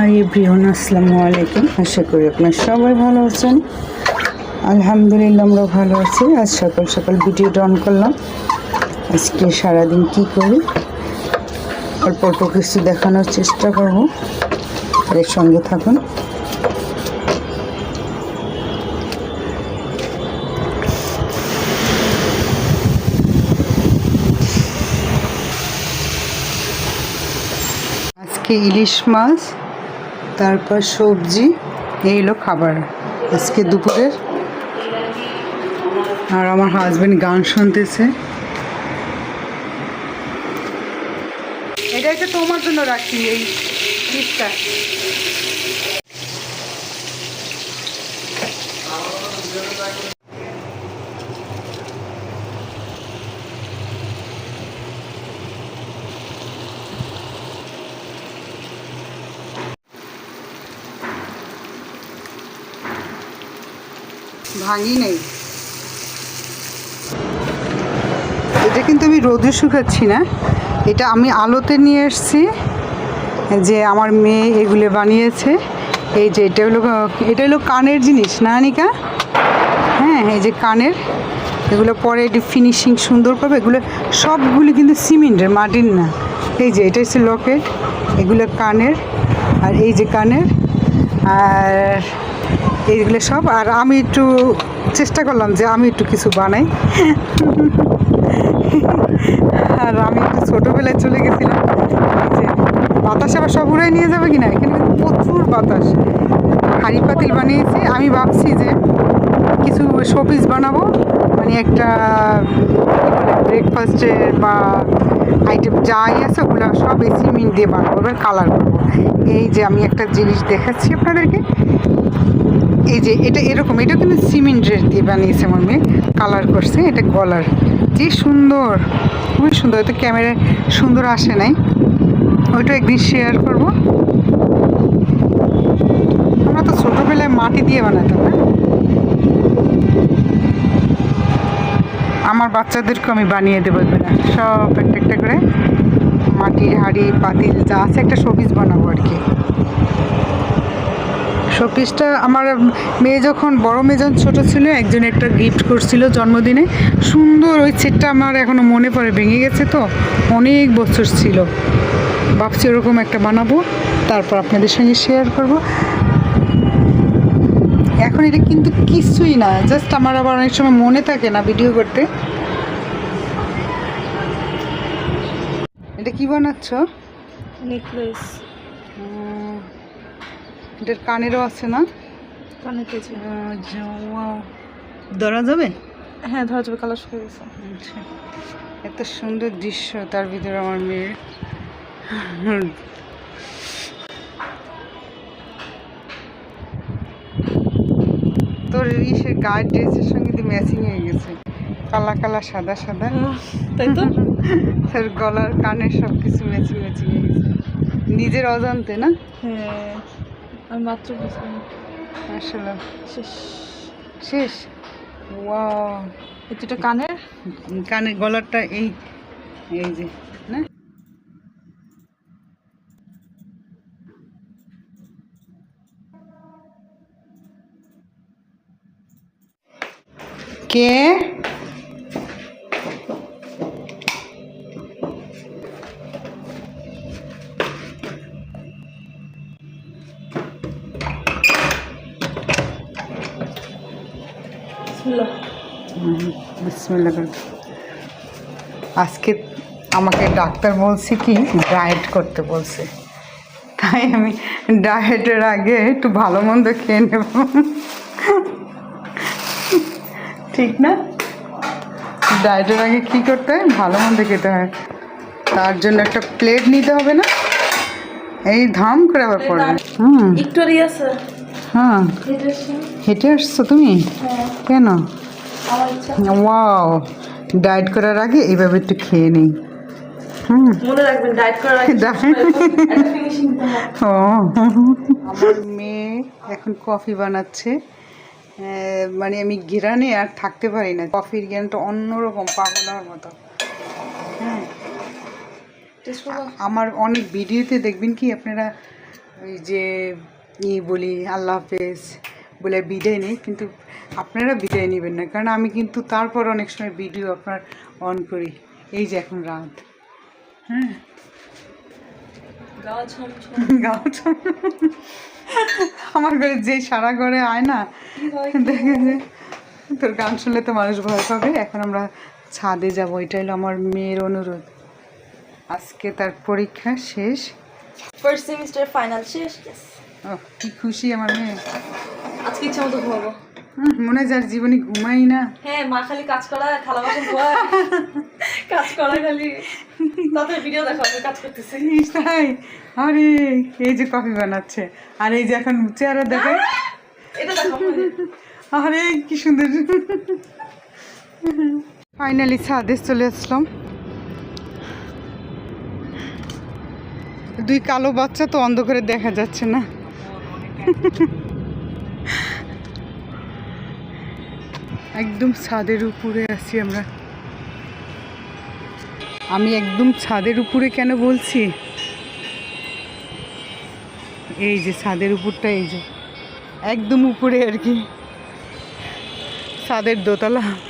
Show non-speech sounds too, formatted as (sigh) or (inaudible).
Hi everyone, আসসালামু আলাইকুম। আশা করি আপনার সবাই ভালো আছেন। আলহামদুলিল্লাহ আমরা ভালো আছি। আজ সকাল সকাল ভিডিওটা অন করলাম। আজকে সারাদিন কি করি? অল্প অল্প কিছু দেখানোর চেষ্টা করব। এর সঙ্গে থাকুন। আজকে ইলিশ মাছ তারপর সবজি, এই হলো খাবার। আজকে দুপুরের। আর আমার হাজবেন্ড গান শুনতেছে। এটা একটা তোমার জন্য রাখি, এই পিসটা ভাঙি নেই এটা কিন্তু আমি রোদে শুকাচ্ছি না। এটা আমি আলোতে নিয়ে এসেছি, যে আমার মেয়ে এগুলো বানিয়েছে। এই যে এটা হলো এটা হলো কানের জিনিস না নিকা হ্যাঁ এই যে কানের। এগুলো পরে এটি ফিনিশিং সুন্দর করবে। এগুলো সবগুলি কিন্তু সিমেন্টের, মাটির না। এই যে এটা হচ্ছে লকেট এগুলো কানের, আর এই যে কানের, আর এইগুলো সব। আর আমি একটু চেষ্টা করলাম যে আমি একটু কিছু বানাই। আর আমি একটু ছোটোবেলায় চলে গেছিলাম। বাতাস আবার সব উড়াই নিয়ে যাবে কিনা? এখানে প্রচুর বাতাস। হাঁড়ি পাতিল বানিয়েছি। আমি ভাবছি যে কিছু শোপিস বানাবো। মানে একটা ব্রেকফাস্টের বা আইটেম যাই আছে, ওগুলো সব এই সিমেন্ট দিয়ে বানাবো, এবার কালার করব। এই যে আমি একটা জিনিস দেখাচ্ছি আপনাদেরকে। এই যে এটা এরকম, এটা কিন্তু সিমেন্টের দিয়ে বানিয়েছে আমার মেয়ে। কালার করছে, এটা গলার। যে সুন্দর, খুবই সুন্দর। হয়তো ক্যামেরায় সুন্দর আসে নাই। ওইটা একদিন শেয়ার করব। আমরা তো ছোটোবেলায় মাটি দিয়ে বানাতাম, না? আমার বাচ্চাদেরকে আমি বানিয়ে দেবো না সব একটা একটা করে মাটির হাঁড়ি, পাতিল, যা আছে একটা শোপিস বানাবো আর কি। শোপিসটা আমার মেয়ে যখন, বড় মেয়ে যখন ছোটো ছিল, একজন একটা গিফট করছিল জন্মদিনে। সুন্দর ওই সেটটা আমার এখনও মনে পড়ে, ভেঙে গেছে তো। অনেক বছর ছিল। ভাবছি ওরকম একটা বানাবো, তারপর আপনাদের সঙ্গে শেয়ার করব। এখন এটা কিন্তু কিছুই না জাস্ট আমার আবার অনেক সময় মনে থাকে না ভিডিও করতে। এটা কি বানাচ্ছ? নেকলেস। এটার কানেরও আছে না? কানেতে ধরা যাবে? হ্যাঁ ধরা যাবে কালার শুকিয়ে গেছে। আচ্ছা। এত সুন্দর দৃশ্য তার ভিতরে আমার মেয়ের। তোর ইসের গায়ের ড্রেসের সঙ্গে তো ম্যাচিং হয়ে গেছে। কালা কালা সাদা সাদা। তাই তো? (laughs) তোর গলার কানের সব কিছু ম্যাচিং ম্যাচিং হয়ে গেছে। নিজের অজান্তে না? হ্যাঁ। আমি মাত্র বুঝলাম। আসলে। শেষ। শেষ? ওয়াও। এটা কানের? কানের গলারটা এই এই যে না? কে? আজকে আমাকে ডাক্তার বলছে কি ডায়েট করতে বলছে। তাই আমি ডায়েটের আগে একটু ভালো মন্দ খেয়ে নেব। ঠিক না? ডায়েটের আগে কি করতে হয়? ভালো মন্দ খেতে হয়। তার জন্য একটা প্লেট নিতে হবে না? এই ধাম করে আবার পড়বে। হুম। একটু আর আছে হ্যাঁ। হেঁটে আসছো তুমি? হ্যাঁ। কেন? ওয়াও ডায়েট করার আগে এইভাবে একটু খেয়ে নিই। মনে রাখবেন ডায়েট করার আগে (laughs) ও। আমার মেয়ে এখন কফি বানাচ্ছে। মানে আমি ঘিরানে আর থাকতে পারি না। কফির জ্ঞানটা অন্যরকম পাগলার মতো। হ্যাঁ। আমার অনেক ভিডিওতে দেখবেন কি আপনারা ওই যে ই বলি আল্লাহ হাফেজ বলে বিদায় নেই কিন্তু আপনারা বিদায় নেবেন না। কারণ আমি কিন্তু তারপর অনেক সময় ভিডিও আপনার অন করি। এই যে এখন রাত। হ্যাঁ? গাও (laughs) আমার ঘরে যে সারা ঘরে আয় না দেখে যে তোর গান শুনলে তো মানুষ ভয় পাবে। এখন আমরা ছাদে যাব এটা হলো আমার মেয়ের অনুরোধ। আজকে তার পরীক্ষা শেষ। ফার্স্ট সেমিস্টার ফাইনাল শেষ Yes. ও কি খুশি আমার মেয়ে। আজকে ইচ্ছা মতো ঘুমাবো। হুম, মনে হয় যার জীবনে ঘুমাই না। হ্যাঁ মা খালি কাজ করা থালা বাসন ধোয়া কাজ করা খালি। তাতে ভিডিও দেখো আমি কাজ করতেছি। তাই? আরে এই যে কফি বানাচ্ছে। আর এই যে এখন চেহারা দেখে। এটা দেখো আরে কি সুন্দর। ফাইনালি ছাদে চলে আসলাম। দুই কালো বাচ্চা তো অন্ধকারে দেখা যাচ্ছে না। একদম ছাদের উপরে আছি আমরা। আমি একদম ছাদের উপরে কেন বলছি? এই যে ছাদের উপরটা, এই যে। একদম উপরে আর কি। ছাদের দোতলা।